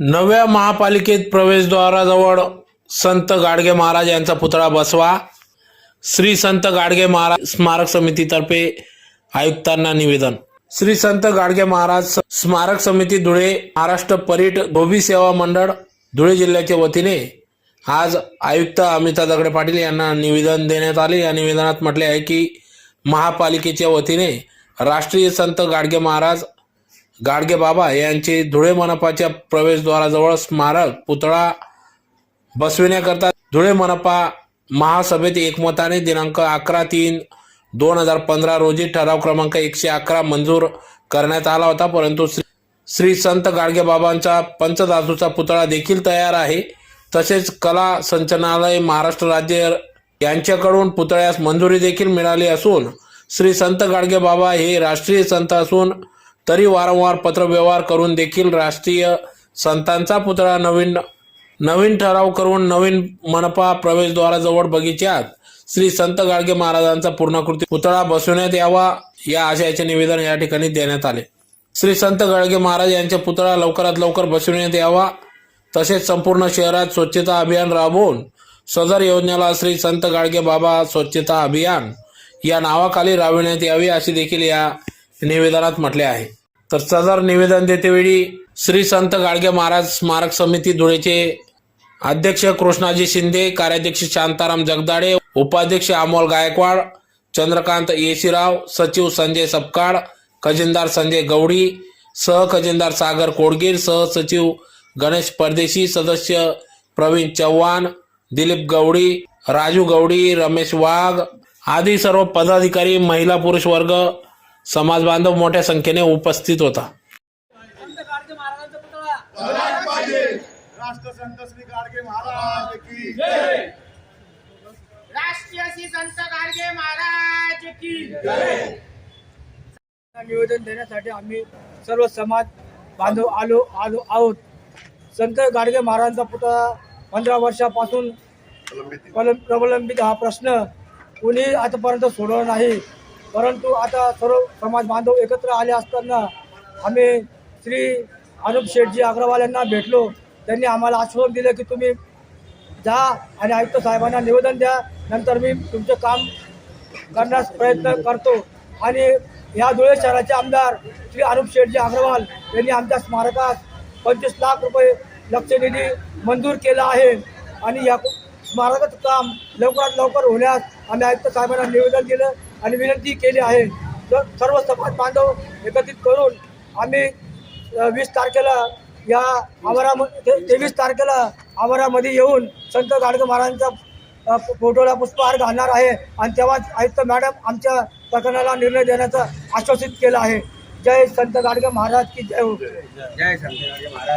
नव्या महापालिकेत प्रवेशद्वाराजवळ संत गाडगे महाराज यांचा पुतळा बसवा. श्री संत गाडगे महाराज स्मारक समितीतर्फे आयुक्तांना निवेदन. श्री संत गाडगे महाराज स्मारक समिती धुळे महाराष्ट्र परीट धोबी सेवा मंडळ धुळे जिल्ह्याच्या वतीने आज आयुक्त अमिता दगडे पाटील यांना निवेदन देण्यात आले. या निवेदनात म्हटले आहे की महापालिकेच्या वतीने राष्ट्रीय संत गाडगे महाराज गाडगे बाबा यांचे धुळे मनपाच्या प्रवेशद्वाराजवळ स्मारक पुतळा बसविण्याकरता धुळे मनपा महासभेत एकमताने दिनांक अकरा तीन दोन हजार पंधरा रोजी ठराव क्रमांक एकशे अकरा मंजूर करण्यात आला होता. परंतु श्री श्री संत गाडगे बाबांचा पंचधातूचा पुतळा देखील तयार आहे. तसेच कला संचनालय महाराष्ट्र राज्य यांच्याकडून पुतळ्यास मंजुरी देखील मिळाली असून श्री संत गाडगे बाबा हे राष्ट्रीय संत असून तरी वारंवार पत्रव्यवहार करून देखील राष्ट्रीय संतांचा पुतळा नवीन नवीन ठराव करून नवीन मनपा प्रवेशद्वाराजवळ बगीच्यात श्री संत गाडगे महाराजांचा पूर्णाकृती पुतळा बसवण्यात यावा या आशयाचे निवेदन या ठिकाणी देण्यात आले. श्री संत गाडगे महाराज यांचा पुतळा लवकरात लवकर बसविण्यात यावा तसेच संपूर्ण शहरात स्वच्छता अभियान राबवून सदर योजनेला श्री संत गाडगे बाबा स्वच्छता अभियान या नावाखाली राबविण्यात यावी अशी देखील या निवेदनात म्हटले आहे. तर सदर निवेदन देतेवेळी श्री संत गाडगे महाराज स्मारक समिती धुळेचे अध्यक्ष कृष्णाजी शिंदे कार्याध्यक्ष शांताराम जगदाडे उपाध्यक्ष अमोल गायकवाड चंद्रकांत येशीराव सचिव संजय सपकाळ खजिनदार संजय गवडी सहखजिनदार सागर कोडगीर सहसचिव गणेश परदेशी सदस्य प्रवीण चव्हाण दिलीप गवडी राजू गवडी रमेश वाघ आदी सर्व पदाधिकारी महिला पुरुष वर्ग समाज बांधव मोठ्या संख्येने उपस्थित होता. राष्ट्रसंत श्री गाडगे महाराज की राष्ट्रीय श्री संत गाडगे महाराज की निवेदन देण्यासाठी आम्ही सर्व समाज बांधव आलो आलो आहोत. संत गाडगे महाराजांचा पुतळा पंधरा वर्षापासून प्रलंबित हा प्रश्न कुणी आतापर्यंत सोडवला नाही. परंतु आता सर्व समाज बांधव एकत्र आले असताना आम्ही श्री अनुप शेठजी अग्रवाल यांना भेटलो. त्यांनी आम्हाला आश्वासन दिलं की तुम्ही जा आणि आयुक्त साहेबांना निवेदन द्या. नंतर मी तुमचं काम करण्यास प्रयत्न करतो. आणि या धुळे शहराचे आमदार श्री अनुप शेठजी अग्रवाल यांनी आमच्या स्मारकात पंचवीस लाख रुपये लक्षनिधी मंजूर केला आहे. आणि या स्मारकाचं काम लवकरात लवकर होण्यास आम्ही आयुक्त साहेबांना निवेदन दिलं. आणि विनंती केली आहे. तर सर्व समाज बांधव एकत्रित करून आम्ही वीस तारखेला या आवारामध्ये तेवीस तारखेला आवारामध्ये येऊन संत गाडगे महाराजांच्या फोटोला पुष्पहार घालणार आहे. आणि तेव्हाच आयुक्त मॅडम आमच्या प्रकरणाला निर्णय देण्याचं आश्वासित केलं आहे. जय संत गाडगे महाराज की जय हो. जय महाराज.